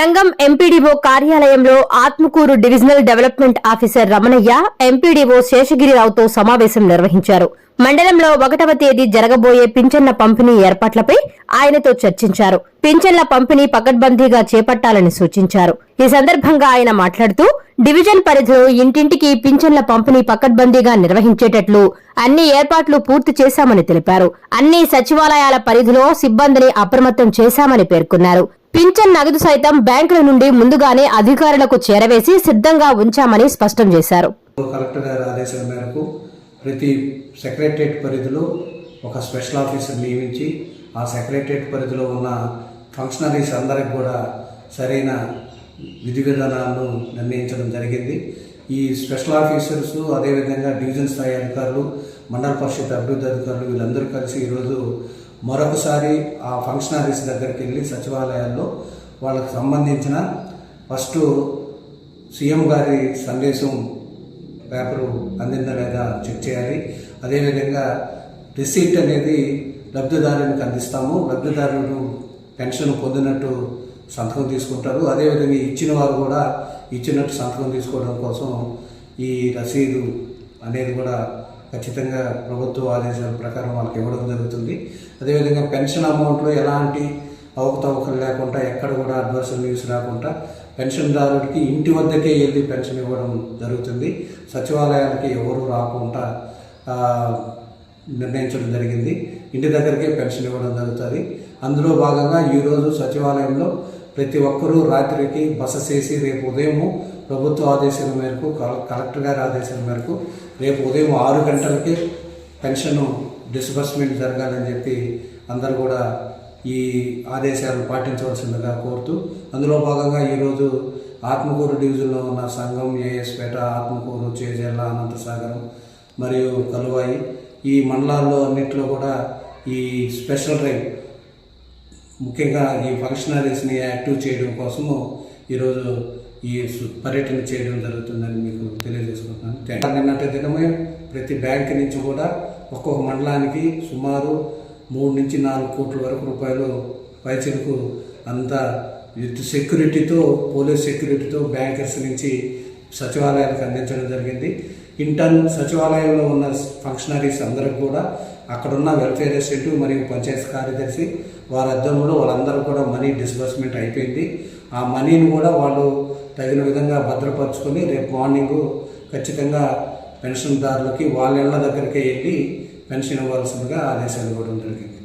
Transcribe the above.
సంఘం ఎంపీడీఓ కార్యాలయంలో Atmakur divisional development officer Ramanaiah MPDO శేషగిరిరావుతో సమావేశం నిర్వహించారు. మండలంలో ఒకటవ తేదీ జరగబోయే పింఛన్ల పంపిణీ ఏర్పాట్లపై ఆయనతో చర్చించారు. పింఛన్ల పంపిణీ పకడ్బందీగా చేపట్టాలని సూచించారు. ఈ సందర్భంగా ఆయన మాట్లాడుతూ డివిజన్ పరిధిలో ఇంటింటికి పింఛన్ల పంపిణీ పకడ్బందీగా నిర్వహించేటట్లు అన్ని ఏర్పాట్లు పూర్తి చేశామని తెలిపారు. అన్ని సచివాలయాల పరిధిలో సిబ్బందిని అప్రమత్తం చేశామని పేర్కొన్నారు. పింఛన్ నగదు సైతం బ్యాంకుల నుండి ముందుగానే అధికారులకు చేరవేసి సిద్ధంగా ఉంచామని స్పష్టం చేశారు. కలెక్టర్ గారి ఆదేశాల మేరకు ప్రతి సెక్రటరేట్ పరిధిలో ఒక స్పెషల్ ఆఫీసర్ నియమించి ఆ సెక్రటరేట్ పరిధిలో ఉన్న ఫంక్షనరీస్ అందరికి కూడా సరైన విధి విధానాలను నిర్ణయించడం జరిగింది. ఈ స్పెషల్ ఆఫీసర్స్ అదేవిధంగా డివిజన్ స్థాయి అధికారులు మండల పరిషత్ అభివృద్ధి అధికారులు వీళ్ళందరూ కలిసి ఈరోజు మరొకసారి ఆ ఫంక్షనరీస్ దగ్గరికి వెళ్ళి సచివాలయాల్లో వాళ్ళకు సంబంధించిన ఫస్ట్ సీఎం గారి సందేశం పేపరు అందిందా లేదా చెక్ చేయాలి. అదేవిధంగా రిసీట్ అనేది లబ్ధిదారునికి అందిస్తాము. లబ్ధిదారులు పెన్షన్ పొందినట్టు సంతకం తీసుకుంటారు. అదేవిధంగా ఇచ్చిన వారు కూడా ఇచ్చినట్టు సంతకం తీసుకోవడం కోసం ఈ రసీదు అనేది కూడా ఖచ్చితంగా ప్రభుత్వ ఆదేశాల ప్రకారం వాళ్ళకి ఇవ్వడం జరుగుతుంది. అదేవిధంగా పెన్షన్ అమౌంట్లో ఎలాంటి అవకతవకలు లేకుండా ఎక్కడ కూడా అడ్వర్స్ న్యూస్ రాకుండా పెన్షన్దారుడికి ఇంటి వద్దకే వెళ్ళి పెన్షన్ ఇవ్వడం జరుగుతుంది. సచివాలయానికి ఎవరు రాకుండా నిర్ణయించడం జరిగింది. ఇంటి దగ్గరికే పెన్షన్ ఇవ్వడం జరుగుతుంది. అందులో భాగంగా ఈరోజు సచివాలయంలో ప్రతి ఒక్కరూ రాత్రికి బస చేసి రేపు ఉదయము ప్రభుత్వ ఆదేశాల మేరకు కల- కలెక్టర్ గారి ఆదేశాల మేరకు రేపు ఉదయం ఆరు గంటలకే పెన్షన్ డిస్బర్స్మెంట్ జరగాలని చెప్పి అందరూ కూడా ఈ ఆదేశాలు పాటించవలసిందిగా కోరుతూ అందులో భాగంగా ఈరోజు ఆత్మకూరు డివిజన్లో ఉన్న సంఘం ఏఎస్పేట ఆత్మకూరు చేజెల్ల అనంతసాగరం మరియు కలువాయి ఈ మండలాల్లో అన్నింటిలో కూడా ఈ స్పెషల్ రైల్ ముఖ్యంగా ఈ ఫంక్షనరీస్ని యాక్టివ్ చేయడం కోసము ఈరోజు ఈ పర్యటన చేయడం జరుగుతుందని మీకు తెలియజేసుకుంటున్నాను థాంక్స్. నిన్నటి దినమే ప్రతి బ్యాంక్ నుంచి కూడా ఒక్కొక్క మండలానికి సుమారు మూడు నుంచి నాలుగు కోట్ల వరకు రూపాయలు పైచలకు అంత విత్ సెక్యూరిటీతో పోలీస్ సెక్యూరిటీతో బ్యాంకర్స్ నుంచి సచివాలయాలకు అందించడం జరిగింది ఇంటర్న్ సచివాలయంలో ఉన్న ఫంక్షనరీస్ అందరికి కూడా అక్కడున్న వెల్ఫేర్ అసిస్టెంట్ మరియు పంచాయతీ కార్యదర్శి వారి కూడా వాళ్ళందరూ కూడా మనీ డిస్బర్స్మెంట్ అయిపోయింది. ఆ మనీని కూడా వాళ్ళు తగిన విధంగా భద్రపరుచుకొని రేపు మార్నింగ్ ఖచ్చితంగా పెన్షన్దారులకి వాళ్ళ ఇళ్ళ దగ్గరికి వెళ్ళి పెన్షన్ ఇవ్వాల్సిందిగా ఆదేశాలు ఇవ్వడం జరిగింది.